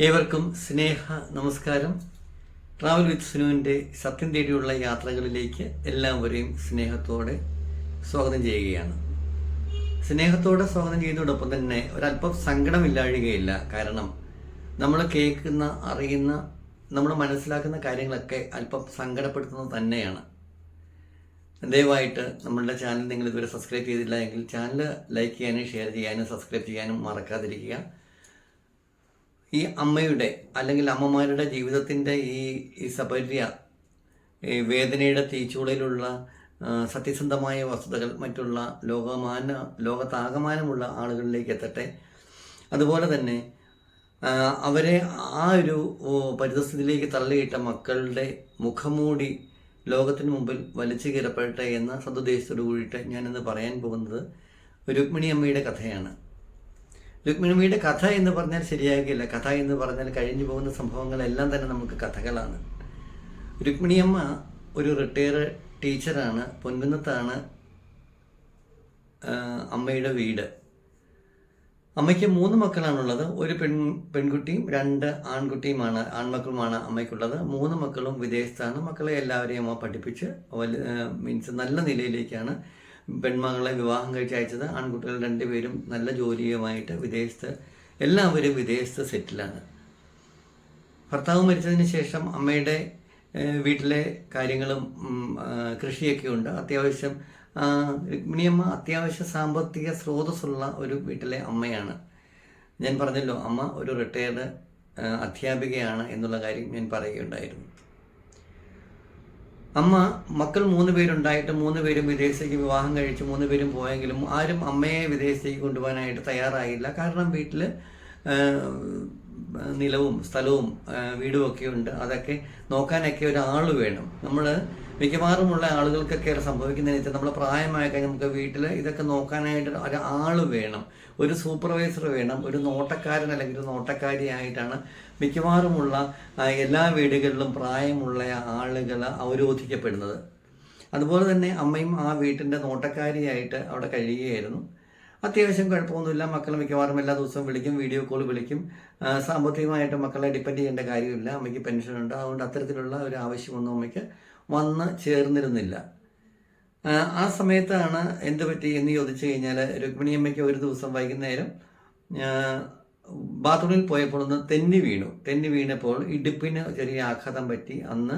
ഏവർക്കും സ്നേഹ നമസ്കാരം. Travel with സുനുവിന്റെ സത്യം തേടിയുള്ള യാത്രകളിലേക്ക് എല്ലാവരെയും സ്നേഹത്തോടെ സ്വാഗതം ചെയ്യുകയാണ്. സ്നേഹത്തോടെ സ്വാഗതം ചെയ്തതോടൊപ്പം തന്നെ ഒരല്പം സങ്കടമില്ലാഴുകയില്ല. കാരണം നമ്മൾ കേൾക്കുന്ന അറിയുന്ന നമ്മൾ മനസ്സിലാക്കുന്ന കാര്യങ്ങളൊക്കെ അല്പം സങ്കടപ്പെടുത്തുന്നത് തന്നെയാണ്. ദയവായിട്ട് നമ്മളുടെ ചാനൽ നിങ്ങൾ ഇതുവരെ സബ്സ്ക്രൈബ് ചെയ്തില്ല എങ്കിൽ ചാനൽ ലൈക്ക് ചെയ്യാനും ഷെയർ ചെയ്യാനും സബ്സ്ക്രൈബ് ചെയ്യാനും മറക്കാതിരിക്കുക. ഈ അമ്മയുടെ അല്ലെങ്കിൽ അമ്മമാരുടെ ജീവിതത്തിന്റെ ഈ ഈ സപര്യ ഈ വേദനയുടെ തീച്ചൂളയിലുള്ള സത്യസന്ധമായ വസ്തുതകൾ മറ്റുള്ള ലോകമാന ലോകത്താകമാനമുള്ള ആളുകളിലേക്ക് എത്തട്ടെ. അതുപോലെ തന്നെ അവരെ ആ ഒരു പരിതസ്ഥിതിയിലേക്ക് തള്ളിയിട്ട മക്കളുടെ മുഖമൂടി ലോകത്തിന് മുമ്പിൽ വലിച്ചു കീറപ്പെടട്ടെ എന്ന സതുദ്ദേശത്തോടു കൂടിയിട്ട് ഞാനിന്ന് പറയാൻ പോകുന്നത് രുക്മിണി അമ്മയുടെ കഥയാണ്. രുക്മിണിയുടെ കഥ എന്ന് പറഞ്ഞാൽ ശരിയാകില്ല കഥ എന്ന് പറഞ്ഞാൽ കഴിഞ്ഞു പോകുന്ന സംഭവങ്ങളെല്ലാം തന്നെ നമുക്ക് കഥകളാണ്. രുക്മിണിയമ്മ ഒരു റിട്ടയർ ടീച്ചറാണ്. പൊൻകുന്നത്താണ് അമ്മയുടെ വീട്. അമ്മയ്ക്ക് മൂന്ന് മക്കളാണുള്ളത്. ഒരു പെൺ പെൺകുട്ടിയും രണ്ട് ആൺകുട്ടിയുമാണ് ആൺമക്കളുമാണ് അമ്മയ്ക്കുള്ളത്. മൂന്ന് മക്കളും വിദേശത്താണ്. മക്കളെ എല്ലാവരെയും അമ്മ പഠിപ്പിച്ച് മീൻസ് നല്ല നിലയിലേക്കാണ്. പെൺമകളെ വിവാഹം കഴിച്ച് അയച്ചത് ആൺകുട്ടികൾ രണ്ടുപേരും നല്ല ജോലിയുമായിട്ട് വിദേശത്ത് എല്ലാവരും വിദേശത്ത് സെറ്റിലാണ്. ഭർത്താവ് മരിച്ചതിന് ശേഷം അമ്മയുടെ വീട്ടിലെ കാര്യങ്ങളും കൃഷിയൊക്കെ ഉണ്ട് അത്യാവശ്യം രുക്മിണിയമ്മ അത്യാവശ്യ സാമ്പത്തിക സ്രോതസ്സുള്ള ഒരു വീട്ടിലെ അമ്മയാണ്. ഞാൻ പറഞ്ഞല്ലോ അമ്മ ഒരു റിട്ടയർഡ് അധ്യാപികയാണ് എന്നുള്ള കാര്യം ഞാൻ പറയുകയുണ്ടായിരുന്നു. അമ്മ മക്കൾ മൂന്ന് പേരുണ്ടായിട്ട് മൂന്ന് പേരും വിദേശത്തേക്ക് വിവാഹം കഴിച്ച് മൂന്ന് പേരും പോയെങ്കിലും ആരും അമ്മയെ വിദേശത്തേക്ക് കൊണ്ടുപോകാനായിട്ട് തയ്യാറായില്ല. കാരണം വീട്ടിൽ നിലവും സ്ഥലവും വീടും ഒക്കെ ഉണ്ട്. അതൊക്കെ നോക്കാനൊക്കെ ഒരാൾ വേണം. നമ്മൾ മിക്കവാറുമുള്ള ആളുകൾക്കൊക്കെ സംഭവിക്കുന്നതെന്ന് വെച്ചാൽ നമ്മൾ പ്രായമായ കഴിഞ്ഞാൽ നമുക്ക് വീട്ടിൽ ഇതൊക്കെ നോക്കാനായിട്ട് ഒരാൾ വേണം. ഒരു സൂപ്പർവൈസർ വേണം ഒരു നോട്ടക്കാരൻ അല്ലെങ്കിൽ ഒരു നോട്ടക്കാരിയായിട്ടാണ് മിക്കവാറുമുള്ള എല്ലാ വീടുകളിലും പ്രായമുള്ള ആളുകൾ അവരോധിക്കപ്പെടുന്നത്. അതുപോലെ തന്നെ അമ്മയും ആ വീട്ടിന്റെ നോട്ടക്കാരിയായിട്ട് അവിടെ കഴിയുകയായിരുന്നു. അത്യാവശ്യം കുഴപ്പമൊന്നുമില്ല. മക്കൾ മിക്കവാറും എല്ലാ ദിവസവും വിളിക്കും വീഡിയോ കോൾ വിളിക്കും. സാമ്പത്തികമായിട്ട് മക്കളെ ഡിപ്പെൻഡ് ചെയ്യേണ്ട കാര്യമില്ല. അമ്മയ്ക്ക് പെൻഷനുണ്ട് അതുകൊണ്ട് അത്തരത്തിലുള്ള ഒരു ആവശ്യമൊന്നും അമ്മയ്ക്ക് വന്ന് ചേർന്നിരുന്നില്ല. ആ, സമയത്താണ് എന്ത് പറ്റി എന്ന് ചോദിച്ചു കഴിഞ്ഞാൽ രുക്മിണി അമ്മയ്ക്ക് ഒരു ദിവസം വൈകുന്നേരം ബാത്റൂമിൽ പോയപ്പോൾ ഒന്ന് തെന്നി വീണു. തെന്നി വീണപ്പോൾ ഇടുപ്പിന് ചെറിയ ആഘാതം പറ്റി. അന്ന്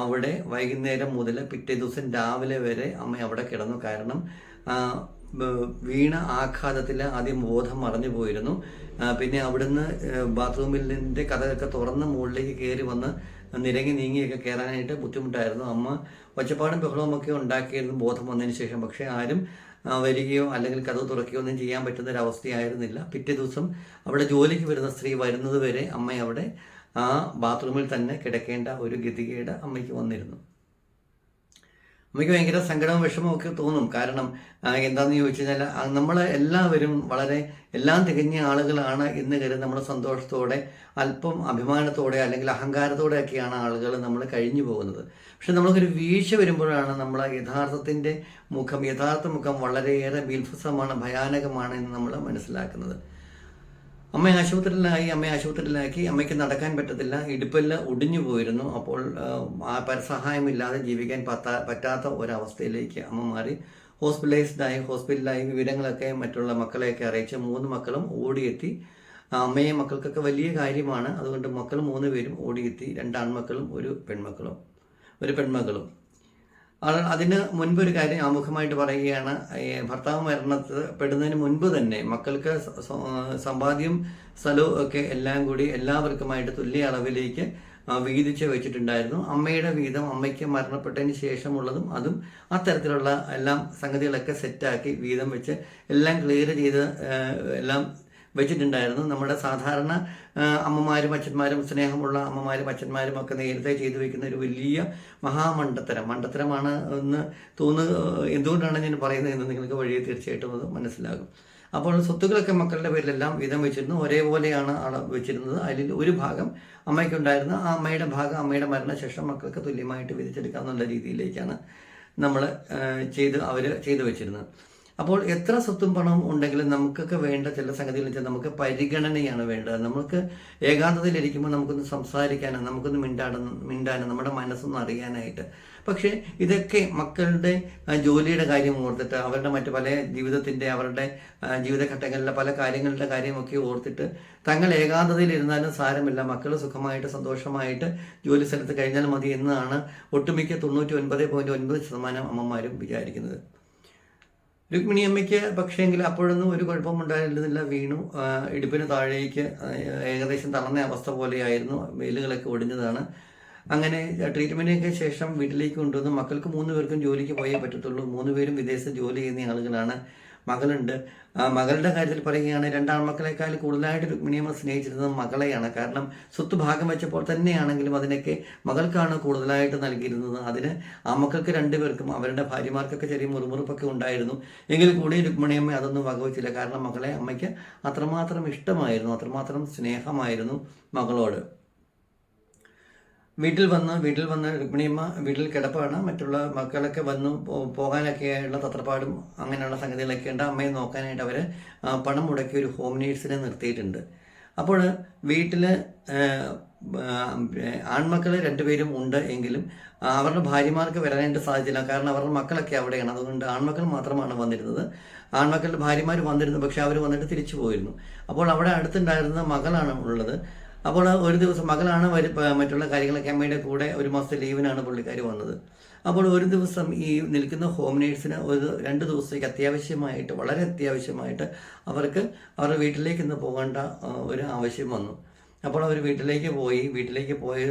അവിടെ വൈകുന്നേരം മുതൽ പിറ്റേ ദിവസം രാവിലെ വരെ അമ്മ അവിടെ കിടന്നു. കാരണം വീണ ആഘാതത്തിൽ ആദ്യം ബോധം മറഞ്ഞു പോയിരുന്നു. പിന്നെ അവിടുന്ന് ബാത്റൂമിന്റെ കഥകൊക്കെ തുറന്ന് മുകളിലേക്ക് കയറി വന്ന് നിരങ്ങി നീങ്ങിയൊക്കെ കയറാനായിട്ട് ബുദ്ധിമുട്ടായിരുന്നു. അമ്മ ഒച്ചപ്പാടും ബഹളവും ഒക്കെ ഉണ്ടാക്കിയിരുന്നു ബോധം വന്നതിന് ശേഷം. പക്ഷേ ആരും വരികയോ അല്ലെങ്കിൽ കഥ തുറക്കുകയോ ഒന്നും ചെയ്യാൻ പറ്റുന്ന ഒരു അവസ്ഥയായിരുന്നില്ല പിറ്റേ ദിവസം അവിടെ ജോലിക്ക് വരുന്ന സ്ത്രീ വരുന്നത് വരെ അമ്മ അവിടെ ആ ബാത്റൂമിൽ തന്നെ കിടക്കേണ്ട ഒരു ഗതികേട് അമ്മയ്ക്ക് വന്നിരുന്നു. അമ്മയ്ക്ക് ഭയങ്കര സങ്കടവും വിഷമവും ഒക്കെ തോന്നും. കാരണം എന്താണെന്ന് ചോദിച്ചു കഴിഞ്ഞാൽ നമ്മൾ എല്ലാവരും വളരെ എല്ലാം തികഞ്ഞ ആളുകളാണ് എന്ന് കരുതി നമ്മുടെ സന്തോഷത്തോടെ അല്പം അഭിമാനത്തോടെ അല്ലെങ്കിൽ അഹങ്കാരത്തോടെ ഒക്കെയാണ് ആളുകൾ നമ്മൾ കഴിഞ്ഞു പോകുന്നത്. പക്ഷെ നമ്മൾക്കൊരു വീഴ്ച വരുമ്പോഴാണ് നമ്മൾ യഥാർത്ഥത്തിന്റെ മുഖം യഥാർത്ഥ മുഖം വളരെയേറെ ബീൽഫസമാണ് ഭയാനകമാണ് എന്ന് നമ്മൾ മനസ്സിലാക്കുന്നത്. അമ്മ ആശുപത്രിയിലായി അമ്മയെ ആശുപത്രിയിലാക്കി അമ്മയ്ക്ക് നടക്കാൻ പറ്റത്തില്ല ഇടുപ്പെല്ലാം ഒടിഞ്ഞു പോയിരുന്നു. അപ്പോൾ പരസഹായമില്ലാതെ ജീവിക്കാൻ പറ്റാ പറ്റാത്ത ഒരവസ്ഥയിലേക്ക് അമ്മ മാറി. ഹോസ്പിറ്റലൈസ്ഡായി ഹോസ്പിറ്റലിലായി വിവരങ്ങളൊക്കെ മറ്റുള്ള മക്കളെയൊക്കെ അറിയിച്ച് മൂന്ന് മക്കളും ഓടിയെത്തി. അമ്മയെ മക്കൾക്കൊക്കെ വലിയ കാര്യമാണ്. അതുകൊണ്ട് മക്കൾ മൂന്ന് പേരും ഓടിയെത്തി. രണ്ട് ആൺമക്കളും ഒരു പെൺമക്കളും ഒരു പെൺമകളും. ആ- അതിന് മുൻപ് ഒരു കാര്യം ആമുഖമായിട്ട് പറയുകയാണ്. ഭർത്താവ് മരണപ്പെടുന്നതിന് മുൻപ് തന്നെ മക്കൾക്ക് സമ്പാദ്യം സ്ഥലവും ഒക്കെ എല്ലാം കൂടി എല്ലാവർക്കുമായിട്ട് തുല്യ അളവിലേക്ക് വീതിച്ച് വെച്ചിട്ടുണ്ടായിരുന്നു. അമ്മയുടെ വീതം അമ്മയ്ക്ക് മരണപ്പെട്ടതിന് ശേഷമുള്ളതും അതും അത്തരത്തിലുള്ള എല്ലാം സംഗതികളൊക്കെ സെറ്റാക്കി വീതം വെച്ച് എല്ലാം ക്ലിയർ ചെയ്ത് എല്ലാം വെച്ചിട്ടുണ്ടായിരുന്നു. നമ്മുടെ സാധാരണ അമ്മമാരും അച്ഛന്മാരും സ്നേഹമുള്ള അമ്മമാരും അച്ഛന്മാരും ഒക്കെ നേരത്തെ ചെയ്തു വെക്കുന്ന ഒരു വലിയ മഹാമണ്ഡത്തരം. മണ്ഡത്തരമാണ് എന്ന് തോന്നുന്നു എന്തുകൊണ്ടാണ് ഞാൻ പറയുന്നത് എന്ന് നിങ്ങൾക്ക് വഴിയെ തീർച്ചയായിട്ടും അത് മനസ്സിലാകും. അപ്പോൾ സ്വത്തുക്കളൊക്കെ മക്കളുടെ പേരിലെല്ലാം വീതം വെച്ചിരുന്നു. ഒരേപോലെയാണ് അള വെച്ചിരുന്നത്. അതിൽ ഒരു ഭാഗം അമ്മയ്ക്കുണ്ടായിരുന്ന. ആ അമ്മയുടെ ഭാഗം അമ്മയുടെ മരണശേഷം മക്കൾക്ക് തുല്യമായിട്ട് വിധിച്ചെടുക്കാമെന്നുള്ള രീതിയിലേക്കാണ് നമ്മൾ ചെയ്ത് അവർ ചെയ്തു വെച്ചിരുന്നത്. അപ്പോൾ എത്ര സ്വത്തും പണവും ഉണ്ടെങ്കിലും നമുക്കൊക്കെ വേണ്ട ചില സംഗതികൾ വെച്ചാൽ നമുക്ക് പരിഗണനയാണ് വേണ്ടത്. നമുക്ക് ഏകാന്തതയിലിരിക്കുമ്പോൾ നമുക്കൊന്ന് സംസാരിക്കാനും നമുക്കൊന്ന് മിണ്ടാടും മിണ്ടാനും നമ്മുടെ മനസ്സൊന്ന് അറിയാനായിട്ട്. പക്ഷേ ഇതൊക്കെ മക്കളുടെ ജോലിയുടെ കാര്യം ഓർത്തിട്ട് അവരുടെ മറ്റു പല ജീവിതത്തിന്റെ അവരുടെ ജീവിതഘട്ടങ്ങളിലെ പല കാര്യങ്ങളുടെ കാര്യമൊക്കെ ഓർത്തിട്ട് തങ്ങൾ ഏകാന്തതയിലിരുന്നാലും സാരമില്ല. മക്കൾ സുഖമായിട്ട് സന്തോഷമായിട്ട് ജോലി സ്ഥലത്ത് കഴിഞ്ഞാൽ മതി എന്നാണ് ഒട്ടുമിക്ക തൊണ്ണൂറ്റി ഒൻപത് പോയിന്റ് ഒൻപത് ശതമാനം അമ്മമാരും വിചാരിക്കുന്നത്. രുക്മിണി അമ്മയ്ക്ക് പക്ഷേങ്കിൽ അപ്പോഴൊന്നും ഒരു കുഴപ്പമുണ്ടായിരുന്നില്ല. വീണു ഇടുപ്പിന് താഴേക്ക് ഏകദേശം തളർന്ന അവസ്ഥ പോലെയായിരുന്നു. വെയിലുകളൊക്കെ ഒടിഞ്ഞതാണ്. അങ്ങനെ ട്രീറ്റ്മെന്റിനൊക്കെ ശേഷം വീട്ടിലേക്ക് കൊണ്ടുവന്ന് മക്കൾക്ക് മൂന്ന് പേർക്കും ജോലിക്ക് പോയേ പറ്റത്തുള്ളൂ. മൂന്ന് പേരും വിദേശത്ത് ജോലി ചെയ്യുന്ന ആളുകളാണ്. മകളുണ്ട്. മകളുടെ കാര്യത്തിൽ പറയുകയാണ് രണ്ടാം രണ്ടാൺമക്കളെക്കാൾ കൂടുതലായിട്ട് രുക്മിണിയമ്മ സ്നേഹിച്ചിരുന്നത് മകളെയാണ്. കാരണം സ്വത്ത് ഭാഗം വെച്ചപ്പോൾ തന്നെയാണെങ്കിലും അതിനൊക്കെ മകൾക്കാണ് കൂടുതലായിട്ട് നൽകിയിരുന്നത്. അതിന് ആ മക്കൾക്ക് രണ്ടുപേർക്കും അവരുടെ ഭാര്യമാർക്കൊക്കെ ചെറിയ മുറുമുറുപ്പൊക്കെ ഉണ്ടായിരുന്നു. എങ്കിൽ കൂടി രുക്മിണിയമ്മ അതൊന്നും വകവച്ചില്ല. കാരണം മകളെ അമ്മയ്ക്ക് അത്രമാത്രം ഇഷ്ടമായിരുന്നു അത്രമാത്രം സ്നേഹമായിരുന്നു മകളോട്. വീട്ടിൽ വന്ന് വീട്ടിൽ വന്ന് രുക്മിണിയമ്മ വീട്ടിൽ കിടപ്പാണ്. മറ്റുള്ള മക്കളൊക്കെ വന്നു പോകാനൊക്കെ പോകാനൊക്കെയുള്ള തത്രപ്പാടും അങ്ങനെയുള്ള സംഗതികളൊക്കെ ഉണ്ട് അമ്മയെ നോക്കാനായിട്ട് അവർ പണം മുടക്കി ഒരു ഹോം നേഴ്സിനെ നിർത്തിയിട്ടുണ്ട്. അപ്പോൾ വീട്ടിൽ ആൺമക്കൾ രണ്ടുപേരും ഉണ്ട് എങ്കിലും അവരുടെ ഭാര്യമാർക്ക് വരാനായിട്ട് സാധിച്ചില്ല. കാരണം അവരുടെ മക്കളൊക്കെ അവിടെയാണ്. അതുകൊണ്ട് ആൺമക്കൾ മാത്രമാണ് വന്നിരുന്നത്. ആൺമക്കളുടെ ഭാര്യമാർ വന്നിരുന്നു. പക്ഷെ അവർ വന്നിട്ട് തിരിച്ചു പോയിരുന്നു. അപ്പോൾ അവിടെ അടുത്തുണ്ടായിരുന്ന മകളാണ് ഉള്ളത്. അപ്പോൾ ഒരു ദിവസം മകളാണ് മറ്റുള്ള കാര്യങ്ങളൊക്കെ അമ്മയുടെ കൂടെ ഒരു മാസത്തെ ലീവിനാണ് പുള്ളിക്കാർ വന്നത്. അപ്പോൾ ഒരു ദിവസം ഈ നിൽക്കുന്ന ഹോം നേഴ്സിന് ഒരു രണ്ട് ദിവസത്തേക്ക് അത്യാവശ്യമായിട്ട് വളരെ അത്യാവശ്യമായിട്ട് അവർക്ക് അവരുടെ വീട്ടിലേക്ക് ഇന്ന് പോകേണ്ട ഒരു ആവശ്യം വന്നു. അപ്പോൾ അവർ വീട്ടിലേക്ക് പോയി വീട്ടിലേക്ക് പോയ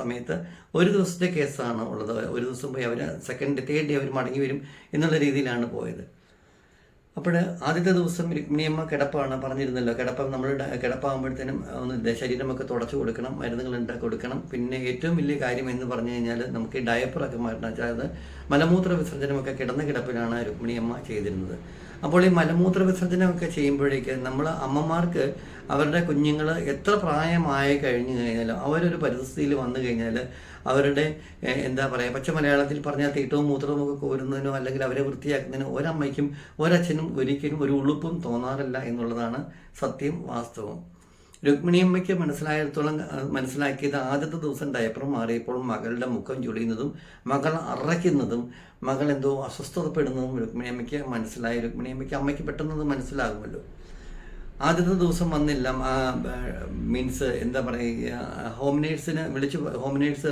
സമയത്ത് ഒരു ദിവസത്തെ കേസാണ് ഉള്ളത്. ഒരു ദിവസം പോയി അവർ സെക്കൻഡ് തേർഡ് ഡേ അവർ മടങ്ങി വരും എന്നുള്ള രീതിയിലാണ് പോയത്. അപ്പോൾ ആദ്യത്തെ ദിവസം രുക്മിണിയമ്മ കിടപ്പാണ് പറഞ്ഞിരുന്നല്ലോ. കിടപ്പം നമ്മൾ കിടപ്പാകുമ്പോഴത്തേനും ഒന്ന് ശരീരമൊക്കെ തുടച്ചു കൊടുക്കണം മരുന്നുകൾ ഉണ്ടാക്കി കൊടുക്കണം. പിന്നെ ഏറ്റവും വലിയ കാര്യം എന്ന് പറഞ്ഞു കഴിഞ്ഞാൽ നമുക്ക് ഡയപ്പറൊക്കെ മാറ്റണം. അതായത് മലമൂത്ര വിസർജനമൊക്കെ കിടന്ന കിടപ്പിലാണ് രുക്മിണിയമ്മ ചെയ്തിരുന്നത്. അപ്പോൾ ഈ മലമൂത്ര വിസർജനമൊക്കെ ചെയ്യുമ്പോഴേക്ക് നമ്മൾ അമ്മമാർക്ക് അവരുടെ കുഞ്ഞുങ്ങൾ എത്ര പ്രായമായി കഴിഞ്ഞു കഴിഞ്ഞാലും അവരൊരു പരിസ്ഥിതിയിൽ വന്നു കഴിഞ്ഞാൽ അവരുടെ എന്താ പറയുക പച്ച മലയാളത്തിൽ പറഞ്ഞാൽ തീട്ടവും മൂത്രവും ഒക്കെ കോരുന്നതിനോ അല്ലെങ്കിൽ അവരെ വൃത്തിയാക്കുന്നതിനോ ഒരമ്മയ്ക്കും ഒരച്ഛനും ഒരിക്കലും ഒരു ഉളുപ്പും തോന്നാറില്ല എന്നുള്ളതാണ് സത്യം വാസ്തവം. രുക്മിണിയമ്മയ്ക്ക് മനസ്സിലായിടത്തോളം മനസ്സിലാക്കിയത് ആദ്യത്തെ ദിവസം ഡയപ്പർ മാറിയപ്പോൾ മകളുടെ മുഖം ചുളിയുന്നതും മകൾ അറയ്ക്കുന്നതും മകൾ എന്തോ അസ്വസ്ഥതപ്പെടുന്നതും രുക്മിണിയമ്മയ്ക്ക് മനസ്സിലായി. രുക്മിണിയമ്മയ്ക്ക് അമ്മയ്ക്ക് പെട്ടെന്നത് മനസ്സിലാകുമല്ലോ. ആദ്യത്തെ ദിവസം വന്നില്ല. മീൻസ് എന്താ പറയുക ഹോം നേഴ്സിന് വിളിച്ച് ഹോം നേഴ്സ്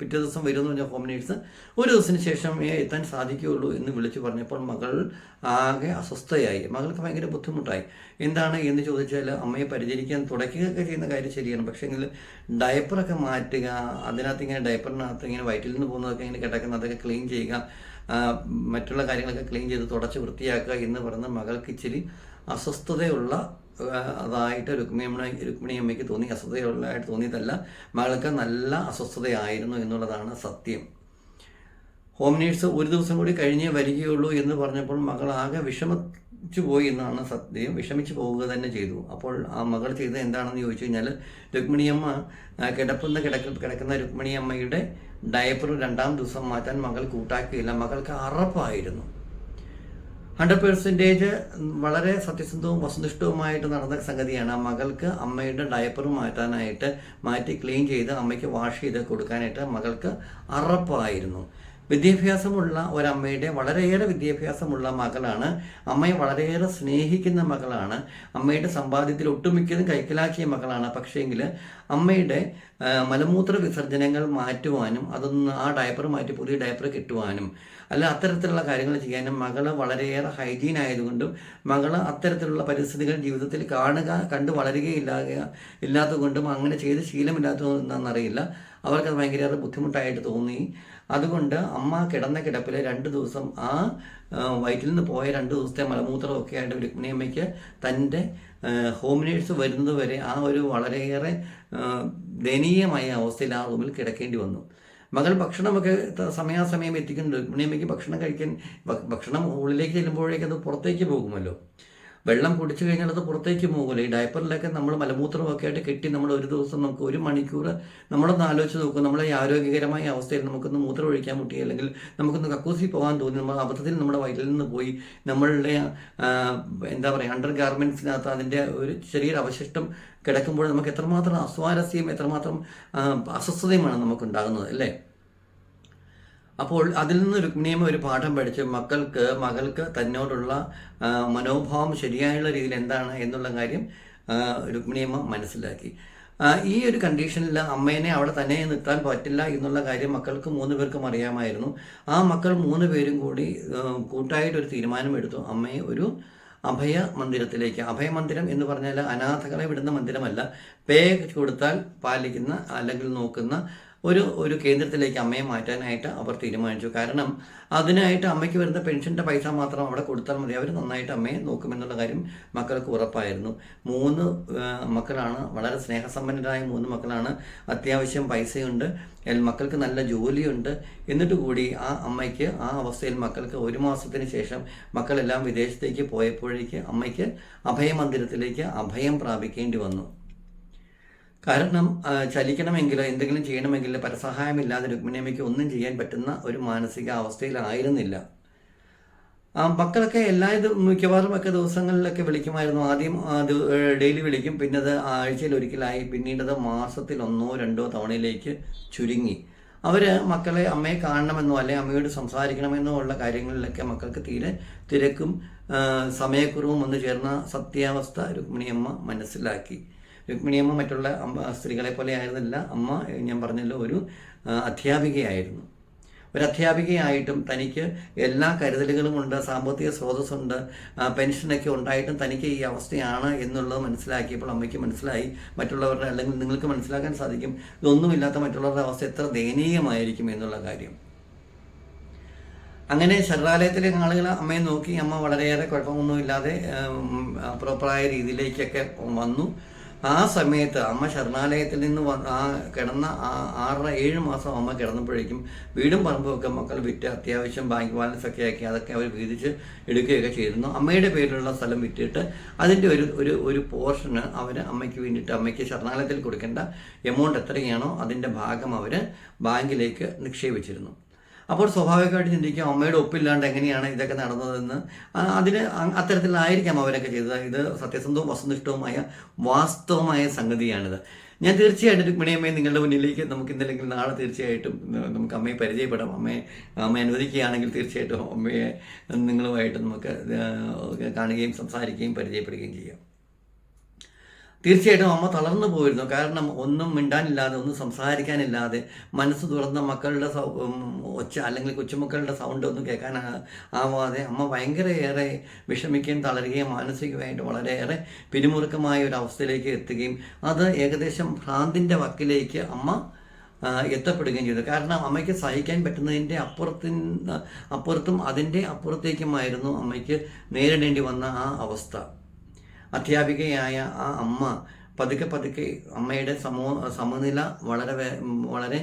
പിറ്റേ ദിവസം വരുമെന്ന് പറഞ്ഞ ഹോം നേഴ്സ് ഒരു ദിവസത്തിന് ശേഷം എത്താൻ സാധിക്കുകയുള്ളൂ എന്ന് വിളിച്ചു പറഞ്ഞപ്പോൾ മകൾ ആകെ അസ്വസ്ഥയായി. മകൾക്ക് ഭയങ്കര ബുദ്ധിമുട്ടായി. എന്താണ് എന്ന് ചോദിച്ചാൽ അമ്മയെ പരിചരിക്കാൻ തുടയ്ക്കുകയൊക്കെ ചെയ്യുന്ന കാര്യം ശരിയാണ്. പക്ഷേ എങ്കിൽ ഡയപ്പറൊക്കെ മാറ്റുക അതിനകത്ത് ഇങ്ങനെ ഡയപ്പറിനകത്ത് ഇങ്ങനെ വയറ്റിൽ നിന്ന് പോകുന്നതൊക്കെ ഇങ്ങനെ കിടക്കുന്ന അതൊക്കെ ക്ലീൻ ചെയ്യുക മറ്റുള്ള കാര്യങ്ങളൊക്കെ ക്ലീൻ ചെയ്ത് തുടച്ച് വൃത്തിയാക്കുക എന്ന് പറഞ്ഞ് മകൾക്ക് ഇച്ചിരി അസ്വസ്ഥതയുള്ള അതായിട്ട് രുക്മിണി രുക്മിണി അമ്മയ്ക്ക് തോന്നി അസ്വസ്ഥതയുള്ളതായിട്ട് തോന്നിയതല്ല. മകൾക്ക് നല്ല അസ്വസ്ഥതയായിരുന്നു എന്നുള്ളതാണ് സത്യം. ഹോം നേഴ്സ് ഒരു ദിവസം കൂടി കഴിഞ്ഞേ വരികയുള്ളൂ എന്ന് പറഞ്ഞപ്പോൾ മകൾ ആകെ വിഷമിച്ചു പോയി എന്നാണ് സത്യം. വിഷമിച്ചു പോവുക തന്നെ ചെയ്തു. അപ്പോൾ ആ മകൾ ചെയ്തത് എന്താണെന്ന് ചോദിച്ചു കഴിഞ്ഞാൽ രുക്മിണിയമ്മ കിടപ്പുന്ന കിടക്ക കിടക്കുന്ന രുക്മിണിയമ്മയുടെ ഡയപ്പർ രണ്ടാം ദിവസം മാറ്റാൻ മകൾ കൂട്ടാക്കിയില്ല. മകൾക്ക് അറപ്പായിരുന്നു. ഹൺഡ്രഡ് പെർസെന്റേജ് വളരെ സത്യസന്ധവും വസ്തുനിഷ്ഠവുമായിട്ട് നടന്ന സംഗതിയാണ് മകൾക്ക് അമ്മയുടെ ഡയപ്പർ മാറ്റാനായിട്ട് മാറ്റി ക്ലീൻ ചെയ്ത് അമ്മയ്ക്ക് വാഷ് ചെയ്ത് കൊടുക്കാനായിട്ട് മകൾക്ക് അറപ്പായിരുന്നു. വിദ്യാഭ്യാസമുള്ള ഒരമ്മയുടെ വളരെയേറെ വിദ്യാഭ്യാസമുള്ള മകളാണ്. അമ്മയെ വളരെയേറെ സ്നേഹിക്കുന്ന മകളാണ്. അമ്മയുടെ സമ്പാദ്യത്തിൽ ഒട്ടുമിക്കതും കൈക്കലാക്കിയ മകളാണ്. പക്ഷേങ്കിൽ അമ്മയുടെ മലമൂത്ര വിസർജനങ്ങൾ മാറ്റുവാനും അതൊന്ന് ആ ഡയപ്പർ മാറ്റി പുതിയ ഡയപ്പർ കിട്ടുവാനും അല്ല അത്തരത്തിലുള്ള കാര്യങ്ങൾ ചെയ്യാനും മകൾ വളരെയേറെ ഹൈജീൻ ആയതുകൊണ്ടും മകൾ അത്തരത്തിലുള്ള പരിസ്ഥിതികൾ ജീവിതത്തിൽ കാണുക കണ്ടു വളരുകയില്ല ഇല്ലാത്തതുകൊണ്ടും അങ്ങനെ ചെയ്ത് ശീലമില്ലാത്തതെന്നറിയില്ല അവർക്കത് ഭയങ്കര ബുദ്ധിമുട്ടായിട്ട് തോന്നി. അതുകൊണ്ട് അമ്മ കിടന്ന കിടപ്പിൽ രണ്ട് ദിവസം ആ വയറ്റിൽ നിന്ന് പോയ രണ്ട് ദിവസത്തെ മലമൂത്രമൊക്കെ ആയിട്ട് രുക്മിണിയമ്മയ്ക്ക് തന്റെ ഹോമിനേഴ്സ് വരുന്നതുവരെ വരുന്നത് വരെ ആ ഒരു വളരെയേറെ ദയനീയമായ അവസ്ഥയിൽ ആ റൂമിൽ കിടക്കേണ്ടി വന്നു. മകൾ ഭക്ഷണമൊക്കെ സമയാസമയം എത്തിക്കുന്നുണ്ട് രുക്മിണിയമ്മയ്ക്ക് ഭക്ഷണം കഴിക്കാൻ ഭക്ഷണം ഉള്ളിലേക്ക് ചെല്ലുമ്പോഴേക്കും അത് പുറത്തേക്ക് പോകുമല്ലോ. വെള്ളം കുടിച്ചു കഴിഞ്ഞാൽ അത് പുറത്തേക്ക് പോകില്ല ഈ ഡയപ്പറിലൊക്കെ നമ്മൾ മലമൂത്രമൊക്കെ ആയിട്ട് കെട്ടി നമ്മൾ ഒരു ദിവസം നമുക്ക് ഒരു മണിക്കൂർ നമ്മളൊന്ന് ആലോചിച്ച് നോക്കും. നമ്മളെ ആരോഗ്യകരമായ അവസ്ഥയിൽ നമുക്കൊന്ന് മൂത്രം ഒഴിക്കാൻ മുട്ടി അല്ലെങ്കിൽ നമുക്കൊന്ന് കക്കൂസി പോകാൻ തോന്നി നമ്മൾ അബദ്ധത്തിൽ നമ്മുടെ വയറ്റിൽ നിന്ന് പോയി നമ്മളുടെ എന്താ പറയുക അണ്ടർ ഗാർമെൻസിനകത്ത് അതിന്റെ ഒരു ചെറിയൊരു അവശിഷ്ടം കിടക്കുമ്പോൾ നമുക്ക് എത്രമാത്രം അസ്വാരസ്യം എത്രമാത്രം അസ്വസ്ഥതയുമാണ് നമുക്കുണ്ടാകുന്നത് അല്ലേ? അപ്പോൾ അതിൽ നിന്ന് രുക്മിണിയമ്മ ഒരു പാഠം പഠിച്ച് മക്കൾക്ക് മകൾക്ക് തന്നോടുള്ള മനോഭാവം ശരിയായുള്ള രീതിയിൽ എന്താണ് എന്നുള്ള കാര്യം രുക്മിണിയമ്മ മനസ്സിലാക്കി. ഈ ഒരു കണ്ടീഷനിൽ അമ്മേനെ അവിടെ തന്നെ നിർത്താൻ പറ്റില്ല എന്നുള്ള കാര്യം മക്കൾക്ക് മൂന്ന് പേർക്കും അറിയാമായിരുന്നു. ആ മക്കൾ മൂന്ന് പേരും കൂടി കൂട്ടായിട്ട് കൂട്ടായിട്ടൊരു തീരുമാനമെടുത്തു. അമ്മയെ ഒരു അഭയ മന്ദിരത്തിലേക്ക്. അഭയ മന്ദിരം എന്ന് പറഞ്ഞാൽ അനാഥകളെ വിടുന്ന മന്ദിരമല്ല. പേ കൊടുത്താൽ പാലിക്കുന്ന അല്ലെങ്കിൽ നോക്കുന്ന ഒരു ഒരു കേന്ദ്രത്തിലേക്ക് അമ്മയെ മാറ്റാനായിട്ട് അവർ തീരുമാനിച്ചു. കാരണം അതിനായിട്ട് അമ്മയ്ക്ക് വരുന്ന പെൻഷന്റെ പൈസ മാത്രം അവിടെ കൊടുത്താൽ മതി. അവർ നന്നായിട്ട് അമ്മയെ നോക്കുമെന്നുള്ള കാര്യം മക്കൾക്ക് ഉറപ്പായിരുന്നു. മൂന്ന് മക്കളാണ് വളരെ സ്നേഹസമ്പന്നരായ മൂന്ന് മക്കളാണ്. അത്യാവശ്യം പൈസയുണ്ട്. മക്കൾക്ക് നല്ല ജോലിയുണ്ട്. എന്നിട്ട് കൂടി ആ അമ്മയ്ക്ക് ആ അവസ്ഥയിൽ മക്കൾക്ക് ഒരു മാസത്തിന് ശേഷം മക്കളെല്ലാം വിദേശത്തേക്ക് പോയപ്പോഴേക്ക് അമ്മയ്ക്ക് അഭയമന്ദിരത്തിലേക്ക് അഭയം പ്രാപിക്കേണ്ടി വന്നു. കാരണം ചലിക്കണമെങ്കിൽ എന്തെങ്കിലും ചെയ്യണമെങ്കിലോ പരസഹായമില്ലാതെ രുക്മിണിയമ്മയ്ക്ക് ഒന്നും ചെയ്യാൻ പറ്റുന്ന ഒരു മാനസികാവസ്ഥയിലായിരുന്നില്ല. ആ മക്കളൊക്കെ എല്ലാ ഇത് മിക്കവാറും ഒക്കെ ദിവസങ്ങളിലൊക്കെ വിളിക്കുമായിരുന്നു. ആദ്യം ഡെയിലി വിളിക്കും. പിന്നെ അത് ആഴ്ചയിൽ ഒരിക്കലായി. പിന്നീട് അത് മാസത്തിൽ ഒന്നോ രണ്ടോ തവണയിലേക്ക് ചുരുങ്ങി. അവർ മക്കളെ അമ്മയെ കാണണമെന്നോ അല്ലെങ്കിൽ അമ്മയോട് സംസാരിക്കണമെന്നോ ഉള്ള കാര്യങ്ങളിലൊക്കെ മക്കൾക്ക് തീരെ തിരക്കും സമയക്കുറവും വന്നു ചേർന്ന സത്യാവസ്ഥ രുക്മിണിയമ്മ മനസ്സിലാക്കി. രുക്മിണിയമ്മ മറ്റുള്ള അമ്മ സ്ത്രീകളെ പോലെ ആയിരുന്നില്ല. അമ്മ ഞാൻ പറഞ്ഞല്ലോ ഒരു അധ്യാപികയായിരുന്നു. ഒരു അധ്യാപികയായിട്ടും തനിക്ക് എല്ലാ കരുതലുകളും ഉണ്ട് സാമ്പത്തിക സ്രോതസ്സുണ്ട് പെൻഷനൊക്കെ ഉണ്ടായിട്ടും തനിക്ക് ഈ അവസ്ഥയാണ് എന്നുള്ളത് മനസ്സിലാക്കിയപ്പോൾ അമ്മയ്ക്ക് മനസ്സിലായി. മറ്റുള്ളവരുടെ അല്ലെങ്കിൽ നിങ്ങൾക്ക് മനസ്സിലാക്കാൻ സാധിക്കും. ഇതൊന്നുമില്ലാത്ത മറ്റുള്ളവരുടെ അവസ്ഥ എത്ര ദയനീയമായിരിക്കും എന്നുള്ള കാര്യം. അങ്ങനെ ശരണാലയത്തിലെ ആളുകൾ അമ്മയെ നോക്കി അമ്മ വളരെയേറെ കുഴപ്പമൊന്നുമില്ലാതെ പ്രോപ്പറായ രീതിയിലേക്കൊക്കെ വന്നു. ആ സമയത്ത് അമ്മ ശരണാലയത്തിൽ നിന്ന് ആ കിടന്ന ആ ആറര ഏഴ് മാസം അമ്മ കിടന്നപ്പോഴേക്കും വീടും പറമ്പും ഒക്കെ മക്കൾ വിറ്റ് അത്യാവശ്യം ബാങ്ക് ബാലൻസ് ഒക്കെ ആക്കി അതൊക്കെ അവർ വീതിച്ച് എടുക്കുകയൊക്കെ ചെയ്തിരുന്നു. അമ്മയുടെ പേരിലുള്ള സ്ഥലം വിറ്റിട്ട് അതിന്റെ ഒരു ഒരു ഒരു പോർഷന് അവർ അമ്മയ്ക്ക് വേണ്ടിയിട്ട് അമ്മയ്ക്ക് ശരണാലയത്തിൽ കൊടുക്കേണ്ട എമൗണ്ട് എത്രയാണോ അതിന്റെ ഭാഗം അവർ ബാങ്കിലേക്ക് നിക്ഷേപിച്ചിരുന്നു. അപ്പോൾ സ്വാഭാവികമായിട്ട് ചിന്തിക്കുക അമ്മയുടെ ഒപ്പില്ലാണ്ട് എങ്ങനെയാണ് ഇതൊക്കെ നടന്നതെന്ന്. അതിന് അത്തരത്തിലായിരിക്കാം അവരൊക്കെ ചെയ്തത്. ഇത് സത്യസന്ധവും വസ്തുനിഷ്ഠവുമായ വാസ്തവമായ സംഗതിയാണിത്. ഞാൻ തീർച്ചയായിട്ടും രുക്മിണിയമ്മയെ നിങ്ങളുടെ മുന്നിലേക്ക് നമുക്ക് ഇന്നല്ലെങ്കിൽ നാളെ തീർച്ചയായിട്ടും നമുക്ക് അമ്മയെ പരിചയപ്പെടാം. അമ്മയെ അമ്മ അനുവദിക്കുകയാണെങ്കിൽ തീർച്ചയായിട്ടും അമ്മയെ നിങ്ങളുമായിട്ട് നമുക്ക് കാണുകയും സംസാരിക്കുകയും പരിചയപ്പെടുകയും ചെയ്യാം. തീർച്ചയായിട്ടും അമ്മ തളർന്നു പോയിരുന്നു. കാരണം ഒന്നും മിണ്ടാനില്ലാതെ ഒന്നും സംസാരിക്കാനില്ലാതെ മനസ്സ് തുറന്ന മക്കളുടെ ഒച്ച അല്ലെങ്കിൽ കൊച്ചുമക്കളുടെ സൗണ്ട് ഒന്നും കേൾക്കാൻ ആവാതെ അമ്മ ഭയങ്കരയേറെ വിഷമിക്കുകയും തളരുകയും മാനസികമായിട്ട് വളരെയേറെ പിരിമുറുക്കമായ ഒരു അവസ്ഥയിലേക്ക് എത്തുകയും അത് ഏകദേശം ഭ്രാന്തിന്റെ വക്കിലേക്ക് അമ്മ എത്തപ്പെടുകയും ചെയ്തു. കാരണം അമ്മയ്ക്ക് സഹിക്കാൻ പറ്റുന്നതിന്റെ അപ്പുറത്തിന് അപ്പുറത്തും അതിന്റെ അപ്പുറത്തേക്കുമായിരുന്നു അമ്മയ്ക്ക് നേരിടേണ്ടി വന്ന ആ അവസ്ഥ. അധ്യാപികയായ ആ അമ്മ പതുക്കെ പതുക്കെ അമ്മയുടെ സമൂ സമനില വളരെ വളരെ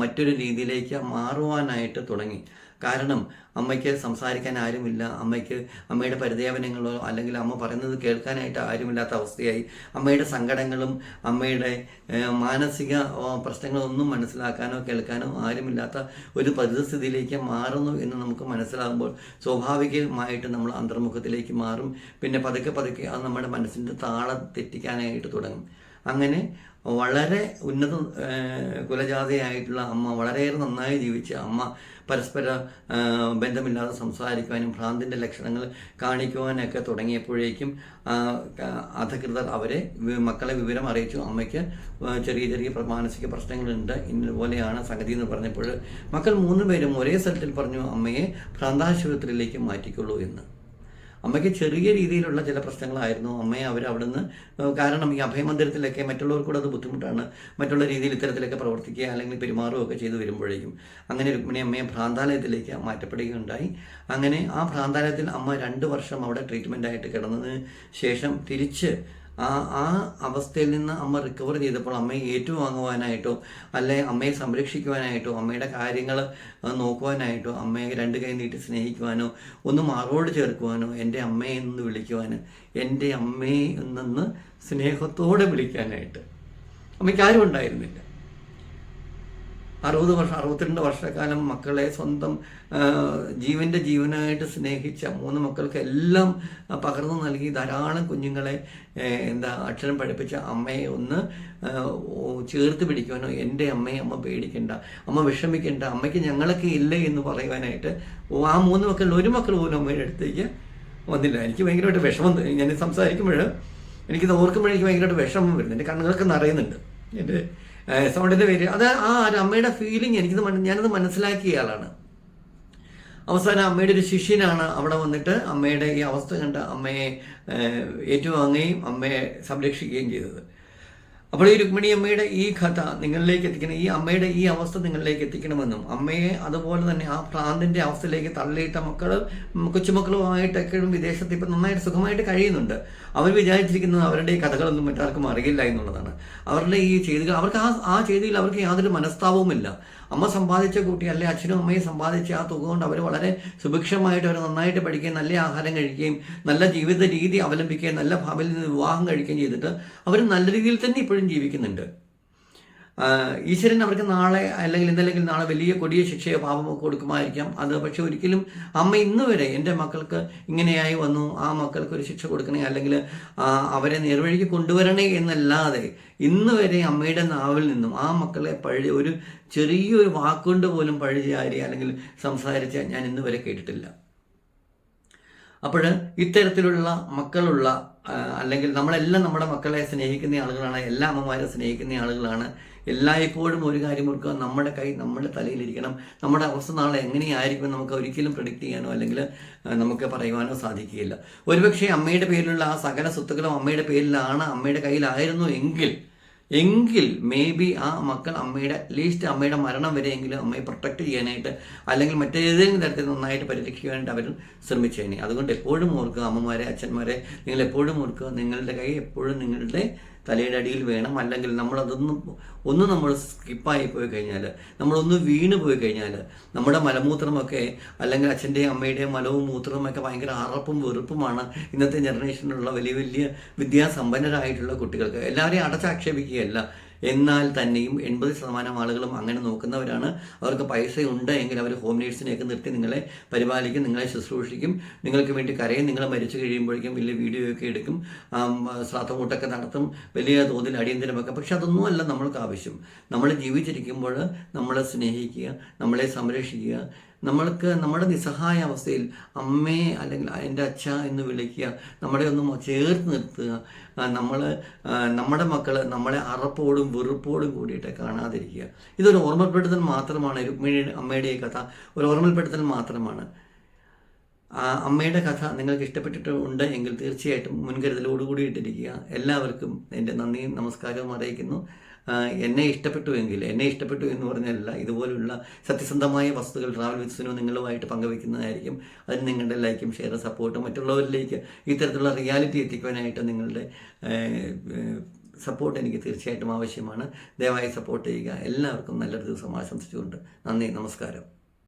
മറ്റൊരു രീതിയിലേക്ക് മാറുവാനായിട്ട് തുടങ്ങി. കാരണം അമ്മയ്ക്ക് സംസാരിക്കാൻ ആരുമില്ല. അമ്മയ്ക്ക് അമ്മയുടെ പരിദേവനങ്ങളോ അല്ലെങ്കിൽ അമ്മ പറയുന്നത് കേൾക്കാനായിട്ട് ആരുമില്ലാത്ത അവസ്ഥയായി. അമ്മയുടെ സങ്കടങ്ങളും അമ്മയുടെ മാനസിക പ്രശ്നങ്ങളും പ്രശ്നങ്ങളൊന്നും മനസ്സിലാക്കാനോ കേൾക്കാനോ ആരുമില്ലാത്ത ഒരു പരിതസ്ഥിതിയിലേക്ക് മാറുന്നു എന്ന് നമുക്ക് മനസ്സിലാകുമ്പോൾ സ്വാഭാവികമായിട്ട് നമ്മൾ അന്തർമുഖത്തിലേക്ക് മാറും. പിന്നെ പതുക്കെ പതുക്കെ അത് നമ്മുടെ മനസ്സിന്റെ താളം തെറ്റിക്കാനായിട്ട് തുടങ്ങും. അങ്ങനെ വളരെ ഉന്നത കുലജാതയായിട്ടുള്ള അമ്മ വളരെയേറെ നന്നായി ജീവിച്ച അമ്മ പരസ്പര ബന്ധമില്ലാതെ സംസാരിക്കുവാനും ഭ്രാന്തിന്റെ ലക്ഷണങ്ങൾ കാണിക്കുവാനൊക്കെ തുടങ്ങിയപ്പോഴേക്കും അധികൃതർ അവരെ മക്കളെ വിവരം അറിയിച്ചു. അമ്മയ്ക്ക് ചെറിയ ചെറിയ മാനസിക പ്രശ്നങ്ങളുണ്ട്. ഇന്നതുപോലെയാണ് സംഗതി എന്ന് പറഞ്ഞപ്പോൾ മക്കൾ മൂന്ന് പേരും ഒരേ സ്ഥലത്തിൽ പറഞ്ഞു അമ്മയെ ഭ്രാന്താശുപത്രിയിലേക്ക് മാറ്റിക്കൊള്ളൂ എന്ന്. അമ്മയ്ക്ക് ചെറിയ രീതിയിലുള്ള ചില പ്രശ്നങ്ങളായിരുന്നു. അമ്മയെ അവർ അവിടുന്ന് കാരണം ഈ അഭയമന്ദിരത്തിലൊക്കെ മറ്റുള്ളവർക്കൂടെ അത് ബുദ്ധിമുട്ടാണ്. മറ്റുള്ള രീതിയിൽ ഇത്തരത്തിലൊക്കെ പ്രവർത്തിക്കുക അല്ലെങ്കിൽ പെരുമാറുകയൊക്കെ ചെയ്തു വരുമ്പോഴേക്കും അങ്ങനെ രുക്മിണി അമ്മയെ ഭ്രാന്താലയത്തിലേക്ക് മാറ്റപ്പെടുകയുണ്ടായി. അങ്ങനെ ആ ഭ്രാന്താലയത്തിൽ അമ്മ രണ്ട് വർഷം അവിടെ ട്രീറ്റ്മെന്റ് ആയിട്ട് കിടന്നതിന് ശേഷം തിരിച്ച് ആ ആ അവസ്ഥയിൽ നിന്ന് അമ്മ റിക്കവർ ചെയ്തപ്പോൾ അമ്മയെ ഏറ്റുവാങ്ങുവാനായിട്ടോ അല്ലെ അമ്മയെ സംരക്ഷിക്കുവാനായിട്ടോ അമ്മയുടെ കാര്യങ്ങൾ നോക്കുവാനായിട്ടോ അമ്മയെ രണ്ട് കൈ നീട്ടി സ്നേഹിക്കുവാനോ ഒന്ന് മാറോട് ചേർക്കുവാനോ എന്റെ അമ്മയെ എന്ന് വിളിക്കുവാനോ എന്റെ അമ്മയെ നിന്ന് സ്നേഹത്തോടെ വിളിക്കാനായിട്ട്. അമ്മയ്ക്ക് ആരും ഉണ്ടായിരുന്നില്ല. അറുപത് വർഷം അറുപത്തിരണ്ട് വർഷക്കാലം മക്കളെ സ്വന്തം ജീവന്റെ ജീവനായിട്ട് സ്നേഹിച്ച മൂന്ന് മക്കൾക്ക് എല്ലാം പകർന്നു നൽകി ധാരാളം കുഞ്ഞുങ്ങളെ എന്താ അക്ഷരം പഠിപ്പിച്ച അമ്മയെ ഒന്ന് ചേർത്ത് പിടിക്കുവാനോ എന്റെ അമ്മയെ അമ്മ പേടിക്കണ്ട അമ്മ വിഷമിക്കേണ്ട അമ്മയ്ക്ക് ഞങ്ങളൊക്കെ ഇല്ലേ എന്ന് പറയുവാനായിട്ട് ആ മൂന്ന് മക്കളിൽ ഒരു മക്കൾ പോലും അമ്മയുടെ അടുത്തേക്ക് വന്നില്ല. എനിക്ക് ഭയങ്കരമായിട്ട് വിഷമം. ഞാൻ സംസാരിക്കുമ്പോൾ എനിക്കിത് ഓർക്കുമ്പോൾ എനിക്ക് ഭയങ്കരമായിട്ട് വിഷമം വരുന്നുണ്ട് എന്റെ കണ്ണുകളൊക്കെ നിറയുന്നുണ്ട്. എന്റെ സൗണ്ടിന്റെ പേര്. അത് ആ ഒരു അമ്മയുടെ ഫീലിംഗ് എനിക്കിത് മന- ഞാനത് മനസ്സിലാക്കിയ ആളാണ്. അവസാനം അമ്മയുടെ ഒരു ശിഷ്യനാണ് അവിടെ വന്നിട്ട് അമ്മയുടെ ഈ അവസ്ഥ കണ്ട് അമ്മയെ ഏറ്റുവാങ്ങുകയും അമ്മയെ സംരക്ഷിക്കുകയും ചെയ്തത്. അപ്പോൾ ഈ രുക്മിണി അമ്മയുടെ ഈ കഥ നിങ്ങളിലേക്ക് എത്തിക്കണം. ഈ അമ്മയുടെ ഈ അവസ്ഥ നിങ്ങളിലേക്ക് എത്തിക്കണമെന്നും അമ്മയെ അതുപോലെ തന്നെ ആ ഭ്രാന്തിന്റെ അവസ്ഥയിലേക്ക് തള്ളിയിട്ട മക്കൾ കൊച്ചുമക്കളുമായിട്ടൊക്കെ വിദേശത്ത് ഇപ്പം നന്നായിട്ട് സുഖമായിട്ട് കഴിയുന്നുണ്ട്. അവർ വിചാരിച്ചിരിക്കുന്നത് അവരുടെ ഈ കഥകളൊന്നും മറ്റാർക്കും അറിയില്ല എന്നുള്ളതാണ്. അവരുടെ ഈ ചെയ്തികൾ അവർക്ക് ആ ആ ചെയ്തിയിൽ അവർക്ക് യാതൊരു മനസ്താപവുമില്ല. അമ്മ സമ്പാദിച്ച കുട്ടി അല്ലെ അച്ഛനും അമ്മയും സമ്പാദിച്ച ആ തുക കൊണ്ട് അവർ വളരെ സുഭിക്ഷമായിട്ട് അവർ നന്നായിട്ട് പഠിക്കുകയും നല്ല ആഹാരം കഴിക്കുകയും നല്ല ജീവിത രീതി അവലംബിക്കുകയും നല്ല ഭാവിയിൽ നിന്ന് വിവാഹം കഴിക്കുകയും ചെയ്തിട്ട് അവർ നല്ല രീതിയിൽ തന്നെ ഇപ്പോഴും ജീവിക്കുന്നുണ്ട്. ഈശ്വരൻ അവർക്ക് നാളെ അല്ലെങ്കിൽ ഇന്നല്ലെങ്കിൽ നാളെ വലിയ കൊടിയ ശിക്ഷയോ പാപമോ കൊടുക്കുമായിരിക്കാം. അത് പക്ഷെ ഒരിക്കലും അമ്മ ഇന്ന് വരെ എന്റെ മക്കൾക്ക് ഇങ്ങനെയായി വന്നു. ആ മക്കൾക്ക് ഒരു ശിക്ഷ കൊടുക്കണേ അല്ലെങ്കിൽ അവരെ നേർവഴിക്ക് കൊണ്ടുവരണേ എന്നല്ലാതെ ഇന്ന് വരെ അമ്മയുടെ നാവിൽ നിന്നും ആ മക്കളെ പഴി ഒരു ചെറിയൊരു വാക്കുകൊണ്ട് പോലും പഴിചാരി അല്ലെങ്കിൽ സംസാരിച്ച ഞാൻ ഇന്ന് വരെ കേട്ടിട്ടില്ല. അപ്പോൾ ഇത്തരത്തിലുള്ള മക്കളുള്ള അല്ലെങ്കിൽ നമ്മളെല്ലാം നമ്മുടെ മക്കളെ സ്നേഹിക്കുന്ന ആളുകളാണ് എല്ലാ അമ്മമാരെ സ്നേഹിക്കുന്ന ആളുകളാണ് എല്ലായ്പ്പോഴും ഒരു കാര്യം ഓർക്കുക നമ്മുടെ കൈ നമ്മുടെ തലയിലിരിക്കണം. നമ്മുടെ അവസ്ഥ നാളെ എങ്ങനെയായിരിക്കും നമുക്ക് ഒരിക്കലും പ്രഡിക്റ്റ് ചെയ്യാനോ അല്ലെങ്കിൽ നമുക്ക് പറയുവാനോ സാധിക്കുകയില്ല. ഒരുപക്ഷെ അമ്മയുടെ പേരിലുള്ള ആ സകല സ്വത്തുക്കളും അമ്മയുടെ പേരിലാണ് അമ്മയുടെ കയ്യിലായിരുന്നു എങ്കിൽ എങ്കിൽ മേ ബി ആ മക്കൾ അമ്മയുടെ അറ്റ്ലീസ്റ്റ് അമ്മയുടെ മരണം വരെയെങ്കിലും അമ്മയെ പ്രൊട്ടക്റ്റ് ചെയ്യാനായിട്ട് അല്ലെങ്കിൽ മറ്റേതെങ്കിലും തരത്തിൽ നന്നായിട്ട് പരിരക്ഷിക്കാനായിട്ട് അവർ ശ്രമിച്ചേനെ. അതുകൊണ്ട് എപ്പോഴും ഓർക്കുക അമ്മമാരെ അച്ഛന്മാരെ നിങ്ങൾ എപ്പോഴും ഓർക്കുക നിങ്ങളുടെ കൈ എപ്പോഴും നിങ്ങളുടെ തലയുടെ അടിയിൽ വേണം. അല്ലെങ്കിൽ നമ്മളതൊന്നും ഒന്ന് നമ്മൾ സ്കിപ്പായി പോയി കഴിഞ്ഞാൽ നമ്മളൊന്ന് വീണ് പോയി കഴിഞ്ഞാൽ നമ്മുടെ മലമൂത്രമൊക്കെ അല്ലെങ്കിൽ അച്ഛന്റെയും അമ്മയുടെയും മലവും മൂത്രവും ഒക്കെ ഭയങ്കര അറപ്പും വെറുപ്പുമാണ് ഇന്നത്തെ ജനറേഷനിലുള്ള വലിയ വലിയ വിദ്യാസമ്പന്നരായിട്ടുള്ള കുട്ടികൾക്ക്. എല്ലാവരെയും അടച്ചാക്ഷേപിക്കുകയല്ല. എന്നാൽ തന്നെയും എൺപത് ശതമാനം ആളുകളും അങ്ങനെ നോക്കുന്നവരാണ്. അവർക്ക് പൈസ ഉണ്ട് എങ്കിൽ അവർ ഹോം നേഴ്സിനെയൊക്കെ നിർത്തി നിങ്ങളെ പരിപാലിക്കും നിങ്ങളെ ശുശ്രൂഷിക്കും. നിങ്ങൾക്ക് വേണ്ടി കരയും നിങ്ങൾ മരിച്ചു കഴിയുമ്പോഴേക്കും വലിയ വീഡിയോയൊക്കെ എടുക്കും ശ്രാദ്ധമൂട്ടൊക്കെ നടത്തും വലിയ തോതിൽ അടിയന്തരമൊക്കെ. പക്ഷെ അതൊന്നും അല്ല നമ്മൾക്ക് ആവശ്യം. നമ്മൾ ജീവിച്ചിരിക്കുമ്പോൾ നമ്മളെ സ്നേഹിക്കുക നമ്മളെ സംരക്ഷിക്കുക നമ്മൾക്ക് നമ്മുടെ നിസ്സഹായ അവസ്ഥയിൽ അമ്മയെ അല്ലെങ്കിൽ എന്റെ അച്ഛ എന്ന് വിളിക്കുക നമ്മളെ ഒന്ന് ചേർത്ത് നിർത്തുക നമ്മൾ നമ്മുടെ മക്കൾ നമ്മളെ അറപ്പോടും വെറുപ്പോടും കൂടിയിട്ട് കാണാതിരിക്കുക. ഇതൊരു ഓർമ്മപ്പെടുത്തൽ മാത്രമാണ് രുക്മിണിയുടെ അമ്മയുടെ ഈ കഥ. ഒരു ഓർമ്മപ്പെടുത്തൽ മാത്രമാണ്. അമ്മയുടെ കഥ നിങ്ങൾക്ക് ഇഷ്ടപ്പെട്ടിട്ടുണ്ട് എങ്കിൽ തീർച്ചയായിട്ടും മുൻകരുതലോടുകൂടി ഇട്ടിരിക്കുക. എല്ലാവർക്കും എന്റെ നന്ദിയും നമസ്കാരവും അറിയിക്കുന്നു. എന്നെ ഇഷ്ടപ്പെട്ടു എങ്കിൽ എന്നെ ഇഷ്ടപ്പെട്ടു എന്ന് പറഞ്ഞല്ല ഇതുപോലുള്ള സത്യസന്ധമായ വസ്തുക്കൾ ട്രാവൽ വിത്സിനോ നിങ്ങളുമായിട്ട് പങ്കുവയ്ക്കുന്നതായിരിക്കും. അതിന് നിങ്ങളുടെ ലൈക്കും ഷെയറും സപ്പോർട്ടും മറ്റുള്ളവരിലേക്ക് ഇത്തരത്തിലുള്ള റിയാലിറ്റി എത്തിക്കുവാനായിട്ട് നിങ്ങളുടെ സപ്പോർട്ട് എനിക്ക് തീർച്ചയായിട്ടും ആവശ്യമാണ്. ദയവായി സപ്പോർട്ട് ചെയ്യുക. എല്ലാവർക്കും നല്ലൊരു ദിവസം ആശംസിച്ചുകൊണ്ട് നന്ദി നമസ്കാരം.